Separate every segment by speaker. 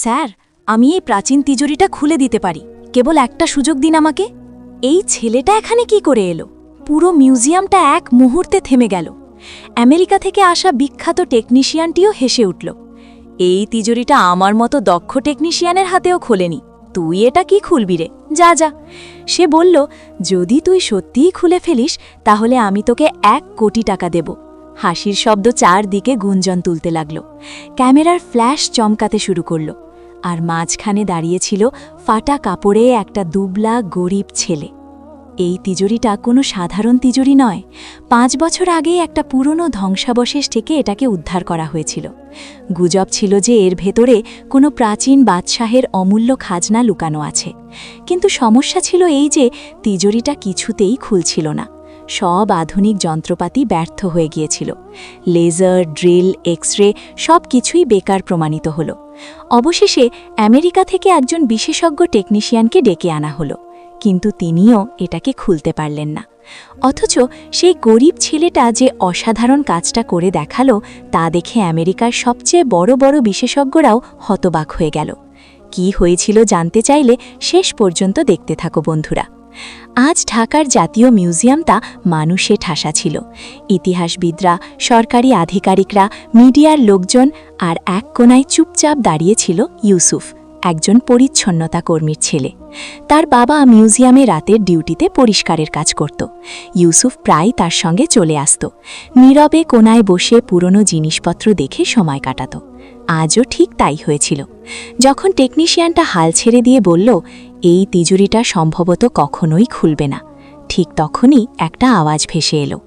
Speaker 1: Sir, আমি এই প্রাচীন তিজুরিটা খুলে দিতে পারি। কেবল একটা সুযোগ দিন আমাকে। এই ছেলেটা এখানে কি করে এলো? পুরো মিউজিয়ামটা এক মুহূর্তে থেমে গেল। আমেরিকা থেকে আসা বিখ্যাত টেকনিশিয়ানটিও হেসে উঠল, এই তিজুরিটা আমার মতো দক্ষ টেকনিশিয়ানের হাতেও খোলেনি। তুই এটা কি খুলবি রে? যা যা। সে বলল, যদি তুই সত্যিই খুলে ফেলিস, তাহলে আমি তোকে এক কোটি টাকা দেব। হাসির শব্দ চারদিকে গুঞ্জন তুলতে লাগল। ক্যামেরার ফ্ল্যাশ চমকাতে শুরু করল। আর মাঝখানে দাঁড়িয়েছিল ফাটা কাপড়ে একটা দুবলা গরিব ছেলে। এই তিজুরিটা কোনো সাধারণ তিজুরি নয়। পাঁচ বছর আগে একটা পুরনো ধ্বংসাবশেষ থেকে এটাকে উদ্ধার করা হয়েছিল। গুজব ছিল যে এর ভেতরে কোনো প্রাচীন বাদশাহের অমূল্য খাজনা লুকানো আছে। কিন্তু সমস্যা ছিল এই যে তিজুরিটা কিছুতেই খুলছিল না। সব আধুনিক যন্ত্রপাতি ব্যর্থ হয়ে গিয়েছিল। লেজার, ড্রিল এক্স রে সব কিছুই বেকার প্রমাণিত হল। অবশেষে আমেরিকা থেকে একজন বিশেষজ্ঞ টেকনিশিয়ানকে ডেকে আনা হলো, কিন্তু তিনিও এটাকে খুলতে পারলেন না। অথচ সেই গরিব ছেলেটা যে অসাধারণ কাজটা করে দেখাল, তা দেখে আমেরিকার সবচেয়ে বড় বড় বিশেষজ্ঞরাও হতবাক হয়ে গেল। কি হয়েছিল জানতে চাইলে শেষ পর্যন্ত দেখতে থাকো বন্ধুরা। আজ ঢাকার জাতীয় মিউজিয়ামটা মানুষে ঠাসা ছিল। ইতিহাসবিদরা, সরকারি আধিকারিকরা, মিডিয়ার লোকজন আর এক কোনায় চুপচাপ দাঁড়িয়েছিল ইউসুফ। একজন পরিচ্ছন্নতা কর্মীর ছেলে। তার বাবা মিউজিয়ামে রাতের ডিউটিতে পরিষ্কারের কাজ করত। ইউসুফ প্রায় তার সঙ্গে চলে আসত। নীরবে কোনায় বসে পুরনো জিনিসপত্র দেখে সময় কাটাত। আজও ঠিক তাই হয়েছিল। যখন টেকনিশিয়ানটা হাল ছেড়ে দিয়ে বলল, এই তিজুরিটা সম্ভবত কখনোই খুলবে না। ঠিক তখনই একটা আওয়াজ ভেসে এলো।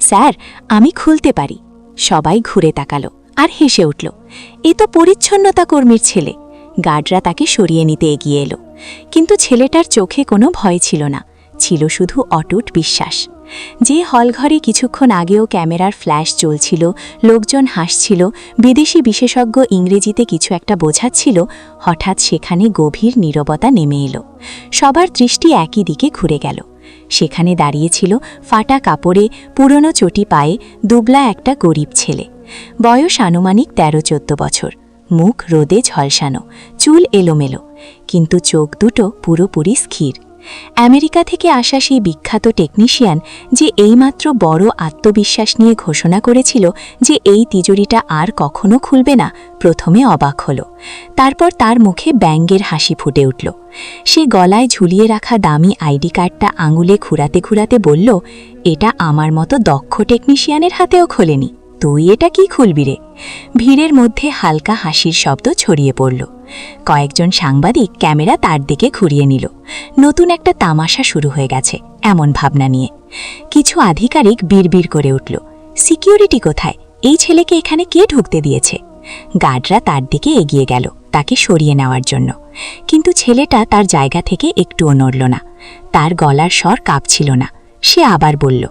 Speaker 1: স্যার, আমি খুলতে পারি। সবাই ঘুরে তাকালো আর হেসে উঠল, এ তো পরিচ্ছন্নতা কর্মীর ছেলে। গার্ডরা তাকে সরিয়ে নিতে এগিয়ে এলো। কিন্তু ছেলেটার চোখে কোনো ভয় ছিল না, ছিল শুধু অটুট বিশ্বাস। যে হলঘরে কিছুক্ষণ আগেও ক্যামেরার ফ্ল্যাশ চলছিল, লোকজন হাসছিল, বিদেশি বিশেষজ্ঞ ইংরেজিতে কিছু একটা বোঝাচ্ছিল, হঠাৎ সেখানে গভীর নীরবতা নেমে এলো। সবার দৃষ্টি একই দিকে ঘুরে গেল। সেখানে দাঁড়িয়েছিল ফাটা কাপড়ে, পুরনো চটি পায়ে, দুবলা একটা গরিব ছেলে। বয়স আনুমানিক তেরো চোদ্দ বছর। মুখ রোদে ঝলসানো, চুল এলোমেলো, কিন্তু চোখ দুটো পুরোপুরি স্থির। আমেরিকা থেকে আসা সেই বিখ্যাত টেকনিশিয়ান যে এইমাত্র বড় আত্মবিশ্বাস নিয়ে ঘোষণা করেছিল যে এই তিজুরিটা আর কখনো খুলবে না, প্রথমে অবাক হল। তারপর তার মুখে ব্যাঙ্গের হাসি ফুটে উঠল। সে গলায় ঝুলিয়ে রাখা দামি আইডি কার্ডটা আঙুলে ঘুরাতে ঘুরাতে বলল, এটা আমার মতো দক্ষ টেকনিশিয়ানের হাতেও খোলেনি। তুই এটা কি খুলবি রে? ভিড়ের মধ্যে হালকা হাসির শব্দ ছড়িয়ে পড়ল। কয়েকজন সাংবাদিক ক্যামেরা তার দিকে ঘুরিয়ে নিল। নতুন একটা তামাশা শুরু হয়ে গেছে, এমন ভাবনা নিয়ে। কিছু আধিকারিক বিড়বিড় করে উঠল, সিকিউরিটি কোথায়? এই ছেলেকে এখানে কে ঢুকতে দিয়েছে? গার্ডরা তার দিকে এগিয়ে গেল, তাকে সরিয়ে নেওয়ার জন্য। কিন্তু ছেলেটা তার জায়গা থেকে একটুও নড়ল না। তার গলার স্বর কাঁপছিল না। সে আবার বলল,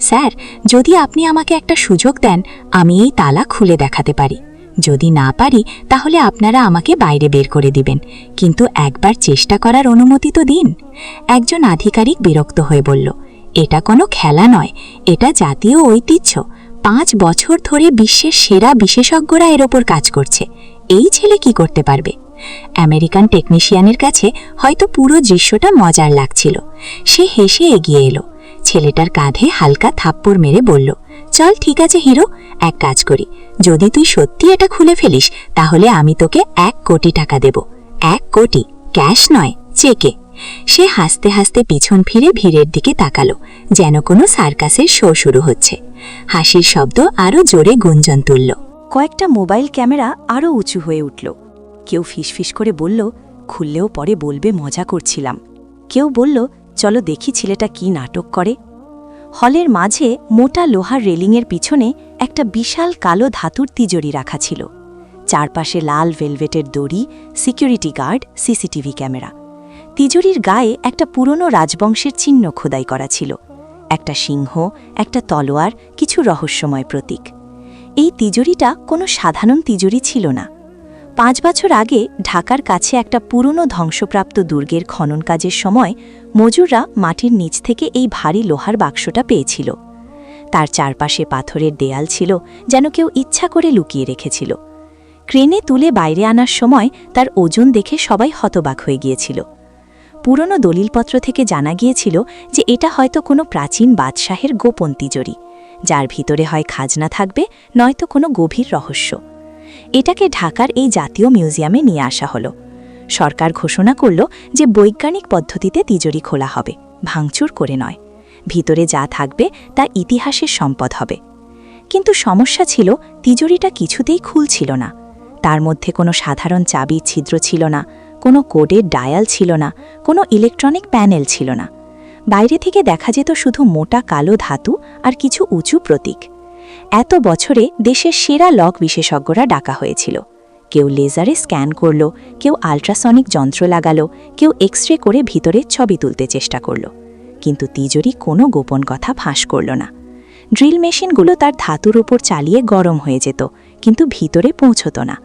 Speaker 1: স্যার, যদি আপনি আমাকে একটা সুযোগ দেন, আমি এই তালা খুলে দেখাতে পারি। যদি না পারি, তাহলে আপনারা আমাকে বাইরে বের করে দিবেন। কিন্তু একবার চেষ্টা করার অনুমতি তো দিন। একজন আধিকারিক বিরক্ত হয়ে বলল, এটা কোনো খেলা নয়, এটা জাতীয় ঐতিহ্য। পাঁচ বছর ধরে বিশ্বের সেরা বিশেষজ্ঞরা এর ওপর কাজ করছে। এই ছেলে কি করতে পারবে? আমেরিকান টেকনিশিয়ানের কাছে হয়তো পুরো দৃশ্যটা মজার লাগছিল। সে হেসে এগিয়ে এলো। ছেলেটার কাঁধে হালকা থাপ্পড় মেরে বলল, চল ঠিক আছে হিরো, এক কাজ করি। যদি তুই সত্যি এটা খুলে ফেলিস, তাহলে আমি তোকে এক কোটি টাকা দেব। এক কোটি, ক্যাশ নয়, চেকে। সে হাসতে হাসতে পিছন ফিরে ভিড়ের দিকে তাকালো, যেন কোনো সার্কাসের শো শুরু হচ্ছে। হাসির শব্দ আরও জোরে গুঞ্জন তুলল। কয়েকটা মোবাইল ক্যামেরা আরও উঁচু হয়ে উঠল। কেউ ফিসফিস করে বলল, খুললেও পরে বলবে, মজা করছিলাম। কেউ বলল চলো দেখি ছেলেটা কি নাটক করে। হলের মাঝে মোটা লোহার রেলিংয়ের পিছনে একটা বিশাল কালো ধাতুর তিজড়ি রাখা ছিল। চারপাশে লাল ভেলভেটের দড়ি, সিকিউরিটি গার্ড, সিসিটিভি ক্যামেরা। তিজুরির গায়ে একটা পুরনো রাজবংশের চিহ্ন খোদাই করা ছিল। একটা সিংহ, একটা তলোয়ার, কিছু রহস্যময় প্রতীক। এই তিজুরিটা কোনো সাধারণ তিজুরি ছিল না। পাঁচ বছর আগে ঢাকার কাছে একটা পুরনো ধ্বংসপ্রাপ্ত দুর্গের খনন কাজের সময় মজুররা মাটির নিচ থেকে এই ভারী লোহার বাক্সটা পেয়েছিল। তার চারপাশে পাথরের দেয়াল ছিল যেন কেউ ইচ্ছা করে লুকিয়ে রেখেছিল। ক্রেনে তুলে বাইরে আনার সময় তার ওজন দেখে সবাই হতবাক হয়ে গিয়েছিল। পুরনো দলিলপত্র থেকে জানা গিয়েছিল যে এটা হয়তো কোনো প্রাচীন বাদশাহের গোপন তিজরি, যার ভিতরে হয় খাজনা থাকবে, নয়তো কোনো গভীর রহস্য। এটাকে ঢাকার এই জাতীয় মিউজিয়ামে নিয়ে আসা হলো। সরকার ঘোষণা করল যে বৈজ্ঞানিক পদ্ধতিতে তিজোরি খোলা হবে, ভাঙচুর করে নয়। ভিতরে যা থাকবে তা ইতিহাসের সম্পদ হবে। কিন্তু সমস্যা ছিল, তিজোরিটা কিছুতেই খুলছিল না। তার মধ্যে কোনো সাধারণ চাবি ছিদ্র ছিল না, কোনো কোডের ডায়াল ছিল না, কোনো ইলেকট্রনিক প্যানেল ছিল না। বাইরে থেকে দেখা যেত শুধু মোটা কালো ধাতু আর কিছু উঁচু প্রতীক। এত বছরে দেশের সেরা লক বিশেষজ্ঞরা ডাকা হয়েছিল। কেউ লেজারে স্ক্যান করল, কেউ আল্ট্রাসনিক যন্ত্র লাগালো, কেউ এক্স রে করে ভিতরে ছবি তুলতে চেষ্টা করল। কিন্তু তিজোরি কোনো গোপন কথা ফাঁস করল না। ড্রিল মেশিনগুলো তার ধাতুর উপর চালিয়ে গরম হয়ে যেত, কিন্তু ভিতরে পৌঁছত না।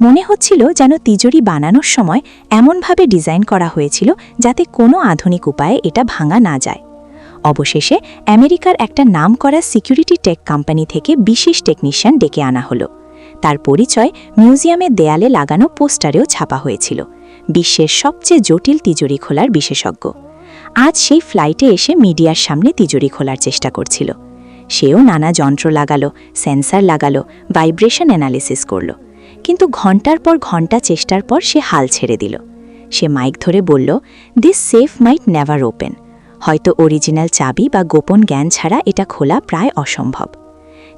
Speaker 1: মনে হচ্ছিল যেন তিজোরি বানানোর সময় এমনভাবে ডিজাইন করা হয়েছিল যাতে কোনো আধুনিক উপায়ে এটা ভাঙা না যায়। অবশেষে আমেরিকার একটা নাম করা সিকিউরিটি টেক কোম্পানি থেকে বিশেষ টেকনিশিয়ান ডেকে আনা হলো। তার পরিচয় মিউজিয়ামের দেয়ালে লাগানো পোস্টারেও ছাপা হয়েছিল, বিশ্বের সবচেয়ে জটিল তিজুরি খোলার বিশেষজ্ঞ। আজ সেই ফ্লাইটে এসে মিডিয়ার সামনে তিজুরি খোলার চেষ্টা করছিল। সেও নানা যন্ত্র লাগালো, সেন্সার লাগালো, ভাইব্রেশন অ্যানালিসিস করল। কিন্তু ঘণ্টার পর ঘণ্টা চেষ্টার পর সে হাল ছেড়ে দিল। সে মাইক ধরে বলল this safe might never open হয়তো অরিজিনাল চাবি বা গোপন জ্ঞান ছাড়া এটা খোলা প্রায় অসম্ভব।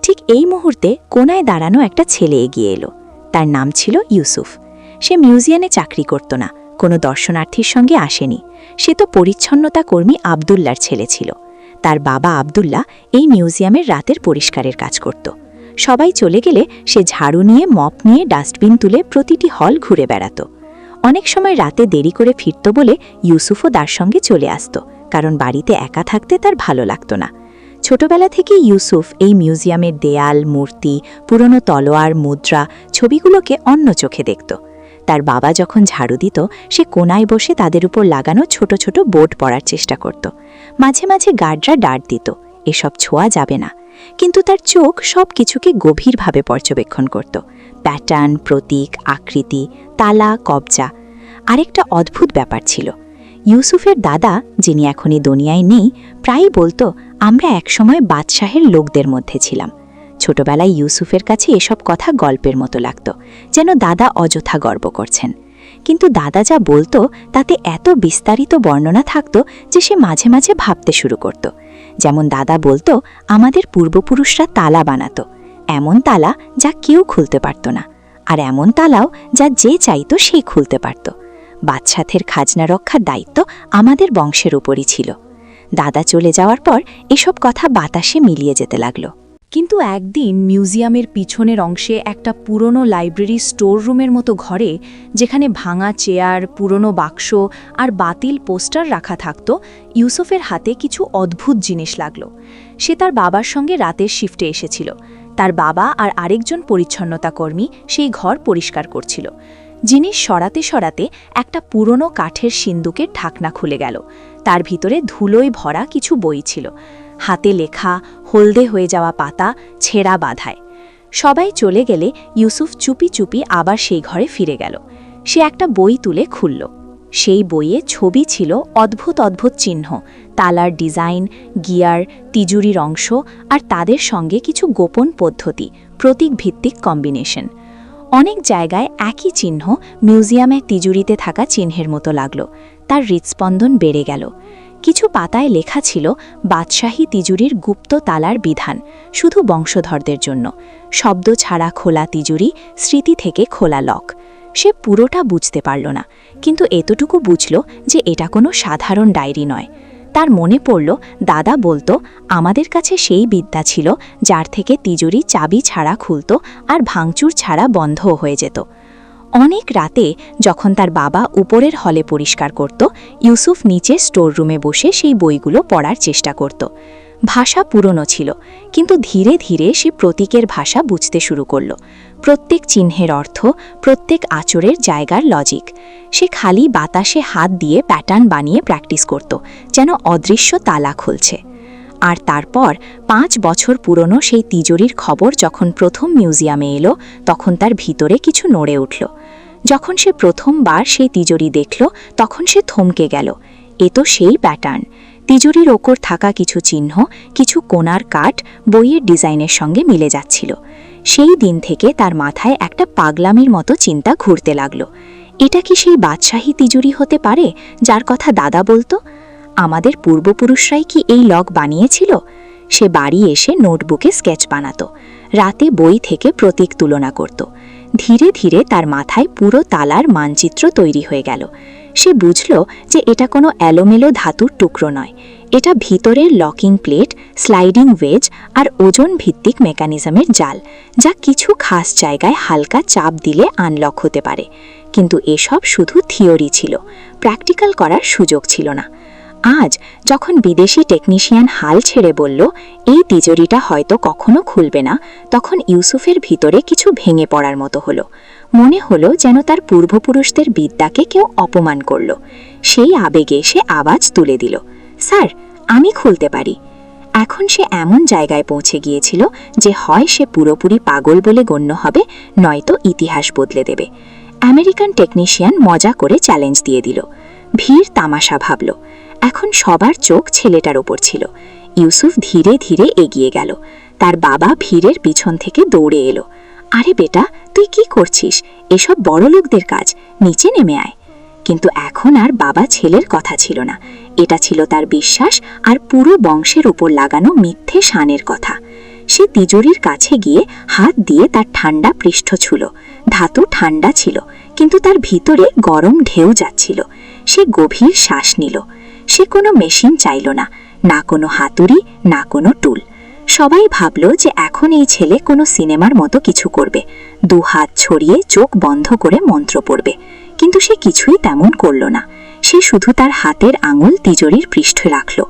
Speaker 1: ঠিক এই মুহূর্তে কোনায় দাঁড়ানো একটা ছেলে এগিয়ে এলো। তার নাম ছিল ইউসুফ। সে মিউজিয়ামে চাকরি করত না, কোনো দর্শনার্থীর সঙ্গে আসেনি। সে তো পরিচ্ছন্নতা কর্মী আবদুল্লার ছেলে ছিল। তার বাবা আবদুল্লাহ এই মিউজিয়ামের রাতের পরিষ্কারের কাজ করত। সবাই চলে গেলে সে ঝাড়ু নিয়ে, মপ নিয়ে, ডাস্টবিন তুলে প্রতিটি হল ঘুরে বেড়াত। অনেক সময় রাতে দেরি করে ফিরত বলে ইউসুফও তার সঙ্গে চলে আসত। কারণ বাড়িতে একা থাকতে তার ভালো লাগতো না। ছোটবেলা থেকে ইউসুফ এই মিউজিয়ামের দেয়াল, মূর্তি, পুরনো তলোয়ার, মুদ্রা ছবিগুলোকে অন্য চোখে দেখত। তার বাবা যখন ঝাড়ু দিত, সে কোনায় বসে তাদের উপর লাগানো ছোট ছোট বোর্ড পড়ার চেষ্টা করত। মাঝে মাঝে গার্ডরা ডাট দিত, এসব ছোঁয়া যাবে না। কিন্তু তার চোখ সব কিছুকে গভীরভাবে পর্যবেক্ষণ করত। প্যাটার্ন, প্রতীক, আকৃতি, তালা, কবজা। আরেকটা অদ্ভুত ব্যাপার ছিল ইউসুফের দাদা, যিনি এখনই দুনিয়ায় নেই, প্রায়ই বলতো, আমরা একসময় বাদশাহের লোকদের মধ্যে ছিলাম। ছোটবেলায় ইউসুফের কাছে এসব কথা গল্পের মতো লাগত, যেন দাদা অযথা গর্ব করছেন। কিন্তু দাদা যা বলতো, তাতে এত বিস্তারিত বর্ণনা থাকত যে সে মাঝে মাঝে ভাবতে শুরু করত। যেমন দাদা বলতো, আমাদের পূর্বপুরুষরা তালা বানাতো। এমন তালা যা কেউ খুলতে পারত না। আর এমন তালাও যা যে চাইতো সেই খুলতে পারত। বাদশাথের খাজনা রক্ষার দায়িত্ব আমাদের বংশের উপরই ছিল। দাদা চলে যাওয়ার পর এসব কথা বাতাসে মিলিয়ে যেতে লাগল।
Speaker 2: কিন্তু একদিন মিউজিয়ামের পিছনের অংশে একটা পুরনো লাইব্রেরি স্টোর রুমের মতো ঘরে, যেখানে ভাঙা চেয়ার, পুরনো বাক্স আর বাতিল পোস্টার রাখা থাকত, ইউসুফের হাতে কিছু অদ্ভুত জিনিস লাগল। সে তার বাবার সঙ্গে রাতের শিফটে এসেছিল। তার বাবা আর আরেকজন পরিচ্ছন্নতা কর্মী সেই ঘর পরিষ্কার করছিল। জিনিস সরাতে সরাতে একটা পুরনো কাঠের সিন্দুকের ঢাকনা খুলে গেল। তার ভিতরে ধুলোয় ভরা কিছু বই ছিল। হাতে লেখা, হলদে হয়ে যাওয়া পাতা, ছেঁড়া বাধায়। সবাই চলে গেলে ইউসুফ চুপি চুপি আবার সেই ঘরে ফিরে গেল। সে একটা বই তুলে খুলল। সেই বইয়ে ছবি ছিল অদ্ভুত অদ্ভুত চিহ্ন, তালার ডিজাইন, গিয়ার, তিজুরির অংশ আর তাদের সঙ্গে কিছু গোপন পদ্ধতি প্রতীক ভিত্তিক কম্বিনেশন। অনেক জায়গায় একই চিহ্ন মিউজিয়ামের তিজুরিতে থাকা চিহ্নের মতো লাগল। তার হৃৎস্পন্দন বেড়ে গেল। কিছু পাতায় লেখা ছিল বাদশাহী তিজুরির গুপ্ত তালার বিধান, শুধু বংশধরদের জন্য। শব্দ ছাড়া খোলা তিজুরি, স্মৃতি থেকে খোলা লক। সে পুরোটা বুঝতে পারল না, কিন্তু এতটুকু বুঝল যে এটা কোনো সাধারণ ডায়েরি নয়। তার মনে পড়ল, দাদা বলতো, আমাদের কাছে সেই বিদ্যা ছিল, যার থেকে তিজুরি চাবি ছাড়া খুলত আর ভাঙচুর ছাড়া বন্ধও হয়ে যেত। অনেক রাতে যখন তার বাবা উপরের হলে পরিষ্কার করত, ইউসুফ নিচে স্টোর রুমে বসে সেই বইগুলো পড়ার চেষ্টা করত। ভাষা পুরনো ছিল, কিন্তু ধীরে ধীরে সে প্রতীকের ভাষা বুঝতে শুরু করল। প্রত্যেক চিহ্নের অর্থ, প্রত্যেক আচরের জায়গার লজিক সে খালি বাতাসে হাত দিয়ে প্যাটার্ন বানিয়ে প্র্যাকটিস করত, যেন অদৃশ্য তালা খুলছে। আর তারপর পাঁচ বছর পুরনো সেই তিজোরির খবর যখন প্রথম মিউজিয়ামে এলো, তখন তার ভিতরে কিছু নড়ে উঠল। যখন সে প্রথমবার সেই তিজোরি দেখল, তখন সে থমকে গেল। এ তো সেই প্যাটার্ন তিজোরির ওপর থাকা কিছু চিহ্ন, কিছু কোনার কাঠ বইয়ের ডিজাইনের সঙ্গে মিলে যাচ্ছিল। সেই দিন থেকে তার মাথায় একটা পাগলামির মতো চিন্তা ঘুরতে লাগল। এটা কি সেই বাদশাহী তিজুরি হতে পারে, যার কথা দাদা বলতো? আমাদের পূর্বপুরুষরাই কি এই লগ বানিয়েছিল? সে বাড়ি এসে নোটবুকে স্কেচ বানাতো, রাতে বই থেকে প্রতীক তুলনা করত। ধীরে ধীরে তার মাথায় পুরো তালার মানচিত্র তৈরি হয়ে গেল। সে বুঝল যে এটা কোনো এলোমেলো ধাতুর টুকরো নয়। এটা ভিতরের লকিং প্লেট, স্লাইডিং ওয়েজ আর ওজন ভিত্তিক মেকানিজমের জাল, যা কিছু খাস জায়গায় হালকা চাপ দিলে আনলক হতে পারে। কিন্তু এসব শুধু থিওরি ছিল, প্র্যাকটিক্যাল করার সুযোগ ছিল না। আজ যখন বিদেশি টেকনিশিয়ান হাল ছেড়ে বলল, এই তিজোরিটা হয়তো কখনো খুলবে না, তখন ইউসুফের ভিতরে কিছু ভেঙে পড়ার মতো হলো। মনে হলো যেন তার পূর্বপুরুষদের বিদ্যাকে কেউ অপমান করল। সেই আবেগে সে আওয়াজ তুলে দিল, স্যার, আমি খুলতে পারি। এখন সে এমন জায়গায় পৌঁছে গিয়েছিল যে হয় সে পুরোপুরি পাগল বলে গণ্য হবে, নয়তো ইতিহাস বদলে দেবে। আমেরিকান টেকনিশিয়ান মজা করে চ্যালেঞ্জ দিয়ে দিল। ভিড় তামাশা ভাবল। এখন সবার চোখ ছেলেটার ওপর ছিল। ইউসুফ ধীরে ধীরে এগিয়ে গেল। তার বাবা ভিড়ের পিছন থেকে দৌড়ে এলো। আরে বেটা, তুই কি করছিস? এসব বড় লোকদের কাজ, নিচে নেমে আয়। কিন্তু এখন আর বাবা ছেলের কথা ছিল না। এটা ছিল তার বিশ্বাস আর পুরো বংশের উপর লাগানো মিথ্যে শানের কথা। সে তিজোরির কাছে গিয়ে হাত দিয়ে তার ঠান্ডা পৃষ্ঠ ছুল। ধাতু ঠান্ডা ছিল, কিন্তু তার ভিতরে গরম ঢেউ যাচ্ছিল। সে গভীর শ্বাস নিল। সে কোনো মেশিন চাইল না না কোনো হাতুড়ি, না কোনো টুল। সবাই ভাবল যে এখন এই ছেলে কোনো সিনেমার মতো কিছু করবে। দু হাত ছড়িয়ে চোখ বন্ধ করে মন্ত্র পড়বে। কিন্তু সে কিছুই তেমন করল না। সে শুধু তার হাতের আঙুল তিজোরির পৃষ্ঠে রাখল।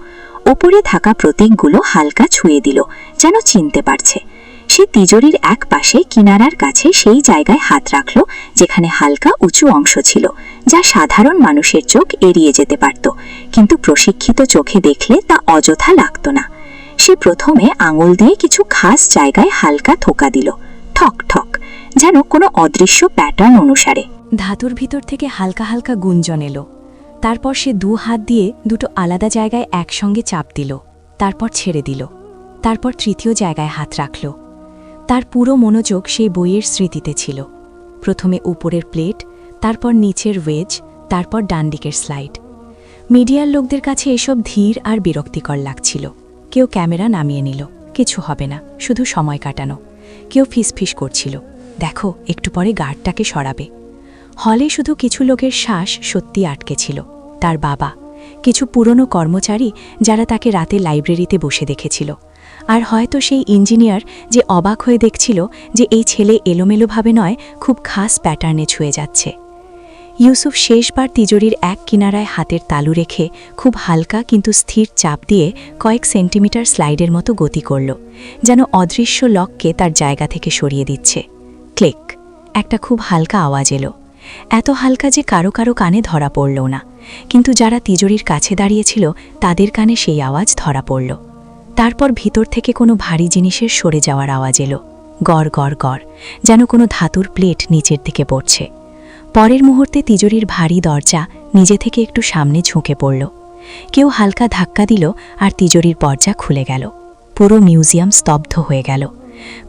Speaker 2: ওপরে থাকা প্রতীকগুলো হালকা ছুঁয়ে দিল, যেন চিনতে পারছে। সে তিজোরির এক পাশে কিনারার কাছে সেই জায়গায় হাত রাখল, যেখানে হালকা উঁচু অংশ ছিল, যা সাধারণ মানুষের চোখ এড়িয়ে যেতে পারত। কিন্তু প্রশিক্ষিত চোখে দেখলে তা অযথা লাগত না। সে প্রথমে আঙুল দিয়ে কিছু খাস জায়গায় হালকা থোকা দিল, ঠক ঠক, যেন কোনো অদৃশ্য প্যাটার্ন অনুসারে।
Speaker 1: ধাতুর ভিতর থেকে হালকা হালকা গুঞ্জন এলো। তারপর সে দু হাত দিয়ে দুটো আলাদা জায়গায় একসঙ্গে চাপ দিল, তারপর ছেড়ে দিল, তারপর তৃতীয় জায়গায় হাত রাখল। তার পুরো মনোযোগ সেই বইয়ের স্মৃতিতে ছিল। প্রথমে উপরের প্লেট, তারপর নিচের ওয়েজ তারপর ডানদিকের স্লাইড মিডিয়ার লোকদের কাছে এসব ধীর আর বিরক্তিকর লাগছিল। কেউ ক্যামেরা নামিয়ে নিল। কিছু হবে না, শুধু সময় কাটানো। কেউ ফিসফিস করছিল। দেখো, একটু পরে গার্ডটাকে সরাবে। হলে শুধু কিছু লোকের শ্বাস সত্যি আটকে ছিল। তার বাবা, কিছু পুরনো কর্মচারী যারা তাকে রাতে লাইব্রেরিতে বসে দেখেছিল। আর হয়তো সেই ইঞ্জিনিয়ার যে অবাক হয়ে দেখছিল যে এই ছেলে এলোমেলোভাবে নয়, খুব খাস প্যাটার্নে ছুঁয়ে যাচ্ছে। ইউসুফ শেষবার তিজোরির এক কিনারায় হাতের তালু রেখে খুব হালকা কিন্তু স্থির চাপ দিয়ে কয়েক সেন্টিমিটার স্লাইডের মতো গতি করল, যেন অদৃশ্য লককে তার জায়গা থেকে সরিয়ে দিচ্ছে। ক্লিক! একটা খুব হালকা আওয়াজ এলো। এত হালকা যে কারও কারও কানে ধরা পড়ল না, কিন্তু যারা তিজোরির কাছে দাঁড়িয়েছিল, তাদের কানে সেই আওয়াজ ধরা পড়ল। তারপর ভিতর থেকে কোনো ভারী জিনিসের সরে যাওয়ার আওয়াজ এলো। গড় গড় গড়, যেন কোনো ধাতুর প্লেট নিচের দিকে পড়ছে। পরের মুহূর্তে তিজোরির ভারী দরজা নিজে থেকে একটু সামনে ঝুঁকে পড়ল। কেউ হালকা ধাক্কা দিল আর তিজোরির পর্জা খুলে গেল। পুরো মিউজিয়াম স্তব্ধ হয়ে গেল।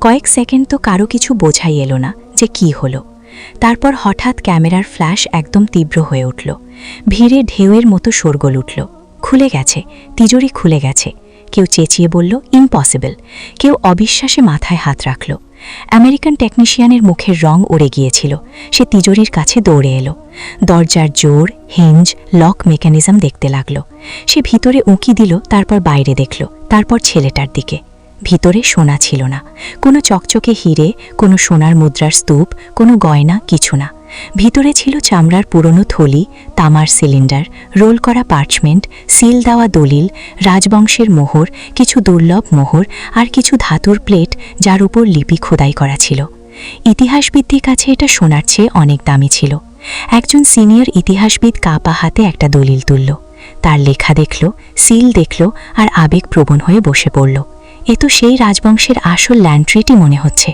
Speaker 1: কয়েক সেকেন্ড তো কারও কিছু বোঝাই এলো না যে কি হলো। তারপর হঠাৎ ক্যামেরার ফ্ল্যাশ একদম তীব্র হয়ে উঠল। ভিড়ে ঢেউয়ের মতো শোরগোল উঠল। খুলে গেছে, তিজোরি খুলে গেছে। কেউ চেঁচিয়ে বলল, ইম্পসিবল। কেউ অবিশ্বাসে মাথায় হাত রাখল। আমেরিকান টেকনিশিয়ানের মুখের রং উড়ে গিয়েছিল। সে তিজোরির কাছে দৌড়ে এলো। দরজার জোর, হেঞ্জ, লক মেকানিজম দেখতে লাগল। সে ভিতরে উঁকি দিল, তারপর বাইরে দেখল, তারপর ছেলেটার দিকে। ভিতরে সোনা ছিল না। কোনো চকচকে হিরে, কোনো সোনার মুদ্রার স্তূপ, কোনো গয়না, কিছু না। ভিতরে ছিল চামড়ার পুরনো থলি, তামার সিলিন্ডার, রোল করা পার্চমেন্ট, সিল দেওয়া দলিল, রাজবংশের মোহর, কিছু দুর্লভ মোহর আর কিছু ধাতুর প্লেট যার উপর লিপি খোদাই করা ছিল। ইতিহাসবিদদের কাছে এটা সোনার চেয়ে অনেক দামি ছিল। একজন সিনিয়র ইতিহাসবিদ কাপা হাতে একটা দলিল তুলল।
Speaker 3: তার লেখা দেখল, সিল দেখল আর আবেগপ্রবণ হয়ে বসে পড়ল। এ তো সেই রাজবংশের আসল ল্যান্ড্রিটি মনে হচ্ছে।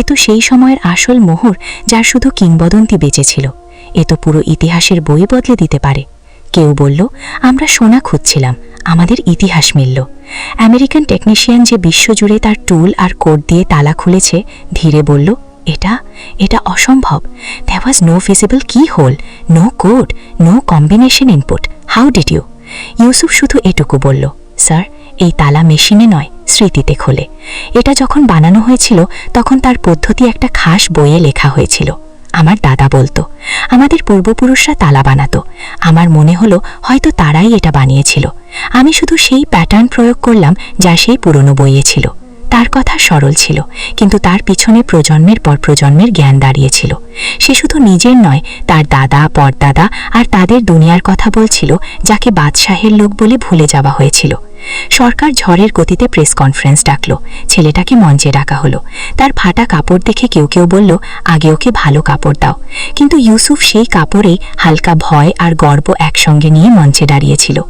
Speaker 3: এ তো সেই সময়ের আসল মোহর যার শুধু কিংবদন্তি বেঁচেছিল। এ তো পুরো ইতিহাসের বই বদলে দিতে পারে। কেউ বলল, আমরা সোনা খুঁজছিলাম, আমাদের ইতিহাস মিলল। আমেরিকান টেকনিশিয়ান যে বিশ্বজুড়ে তার টুল আর কোড দিয়ে তালা খুলেছে, ধীরে বলল, এটা এটা অসম্ভব। There was no visible keyhole no code no combination input how did you Yusuf শুধু এটুকু বলল, স্যার, এই তালা মেশিনে নয় স্মৃতিতে খোলে। এটা যখন বানানো হয়েছিল, তখন তার পদ্ধতি একটা খাস বইয়ে লেখা হয়েছিল। আমার দাদা বলতো, আমাদের পূর্বপুরুষরা তালা বানাতো। আমার মনে হলো হয়তো তারাই এটা বানিয়েছিল। আমি শুধু সেই প্যাটার্ন প্রয়োগ করলাম যা সেই পুরনো বইয়ে ছিল। তার কথা সরল ছিল, কিন্তু তার পিছনে প্রজন্মের পর প্রজন্মের জ্ঞান দাঁড়িয়েছিল। সে শুধু নিজের নয়, তার দাদা, পরদাদা আর তাদের দুনিয়ার কথা বলছিল, যাকে বাদশাহের লোক বলে ভুলে যাওয়া হয়েছিল। সরকার ঝড়ের গতিতে প্রেস কনফারেন্স ডাকল। ছেলেটাকে মঞ্চে ডাকা হলো। তার ফাটা কাপড় দেখে কেউ কেউ বলল, আগে ওকে ভালো কাপড় দাও। কিন্তু ইউসুফ সেই কাপড়েই হালকা ভয় আর গর্ব একসঙ্গে নিয়ে মঞ্চে দাঁড়িয়েছিল।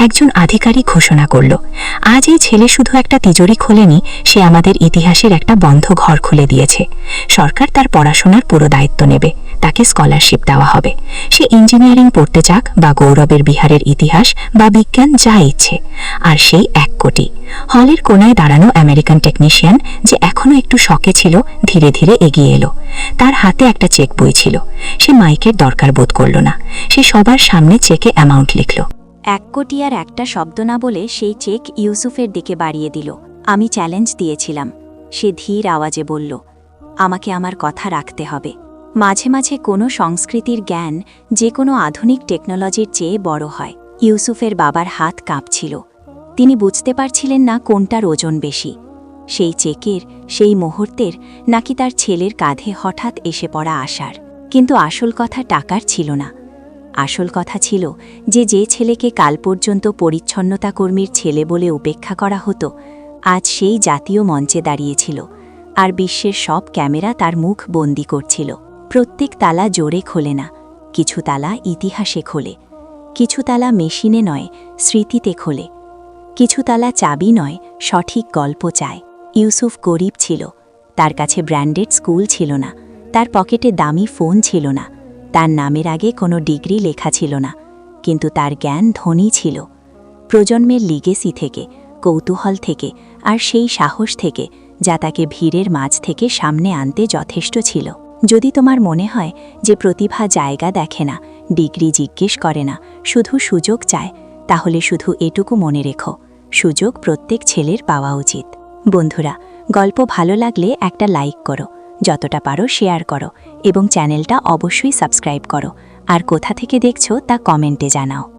Speaker 3: একজন আধিকারিক ঘোষণা করল, আজ এই ছেলে শুধু একটা তিজোরি খোলেনি, সে আমাদের ইতিহাসের একটা বন্ধ ঘর খুলে দিয়েছে। সরকার তার পড়াশোনার পুরো দায়িত্ব নেবে, তাকে স্কলারশিপ দেওয়া হবে। সে ইঞ্জিনিয়ারিং পড়তে চাক বা গৌরবের বিহারের ইতিহাস বা বিজ্ঞান যা ইচ্ছে। আর সেই এক কোটি। হলের কোনায় দাঁড়ানো আমেরিকান টেকনিশিয়ান যে এখনও একটু শকে ছিল, ধীরে ধীরে এগিয়ে এলো। তার হাতে একটা চেক বই ছিল। সে মাইকের দরকার বোধ করল না। সে সবার সামনে চেকে অ্যামাউন্ট লিখল।
Speaker 1: এক কোটি আর একটা শব্দ না বলে সেই চেক ইউসুফের দিকে বাড়িয়ে দিল। আমি চ্যালেঞ্জ দিয়েছিলাম। সে ধীর আওয়াজে বলল, আমাকে আমার কথা রাখতে হবে। মাঝে মাঝে কোনো সংস্কৃতির জ্ঞান, যে কোনো আধুনিক টেকনোলজির চেয়ে বড় হয়। ইউসুফের বাবার হাত কাঁপছিল। তিনি বুঝতে পারছিলেন না কোনটার ওজন বেশি। সেই চেকের, সেই মুহূর্তের নাকি তার ছেলের কাঁধে হঠাৎ এসে পড়া আশার। কিন্তু আসল কথা টাকার ছিল না। আসল কথা ছিল যে যে ছেলেকে কাল পর্যন্ত পরিচ্ছন্নতা কর্মীর ছেলে বলে উপেক্ষা করা হতো, আজ সেই জাতীয় মঞ্চে দাঁড়িয়েছিল আর বিশ্বের সব ক্যামেরা তার মুখ বন্দি করছিল। প্রত্যেক তালা জোরে খোলে না, কিছু তালা ইতিহাসে খোলে, কিছু তালা মেশিনে নয়, স্মৃতিতে খোলে। কিছু তালা চাবি নয়, সঠিক গল্প চায়। ইউসুফ গরিব ছিল। তার কাছে ব্র্যান্ডেড স্কুল ছিল না। তার পকেটে দামি ফোন ছিল না। তার নামের আগে কোনো ডিগ্রি লেখা ছিল না। কিন্তু তার জ্ঞান ধনী ছিল। প্রজন্মের লিগেসি থেকে, কৌতূহল থেকে, আর সেই সাহস থেকে, যা তাকে ভিড়ের মাঝ থেকে সামনে আনতে যথেষ্ট ছিল। যদি তোমার মনে হয় যে প্রতিভা জায়গা দেখে না, ডিগ্রি জিজ্ঞেস করে না, শুধু সুযোগ চায়, তাহলে শুধু এটুকু মনে রেখো। সুযোগ প্রত্যেক ছেলের পাওয়া উচিত। বন্ধুরা, গল্প ভালো লাগলে একটা লাইক করো, যতটা পারো শেয়ার করো এবং চ্যানেলটা অবশ্যই সাবস্ক্রাইব করো। আর কোথা থেকে দেখছ তা কমেন্টে জানাও।